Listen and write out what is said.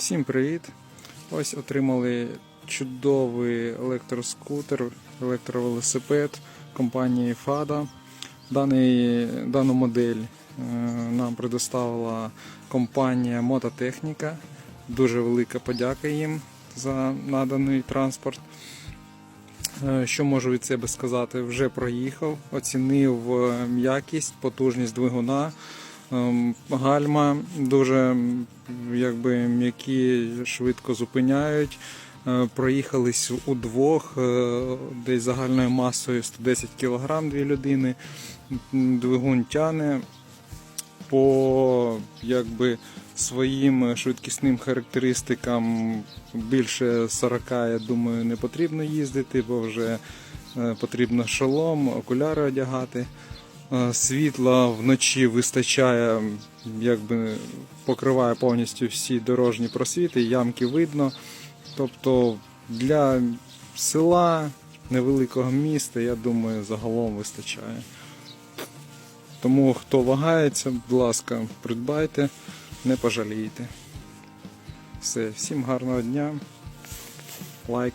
Всім привіт! Ось отримали чудовий електроскутер, електровелосипед компанії FADA. Даний, дану модель е, нам предоставила компанія Мототехніка. Дуже велика подяка їм за наданий транспорт. Е, Що можу від себе сказати? Вже проїхав, оцінив е, м'якість, потужність двигуна. Ем, Гальма дуже якби, м'які, швидко зупиняють. Е, Проїхались удвох, е, десь загальною масою 110 кг дві людини. Двигун тяне по якби, своїм швидкісним характеристикам більше 40, я думаю, не потрібно їздити, бо вже е, потрібно шолом, окуляри одягати. Е, Світла вночі вистачає, якби покриває повністю всі дорожні просвіти, ямки видно. Тобто для села невеликого міста, я думаю, загалом вистачає. Тому хто вагається, будь ласка, придбайте, не пожалієте. Все, всім гарного дня. Лайк.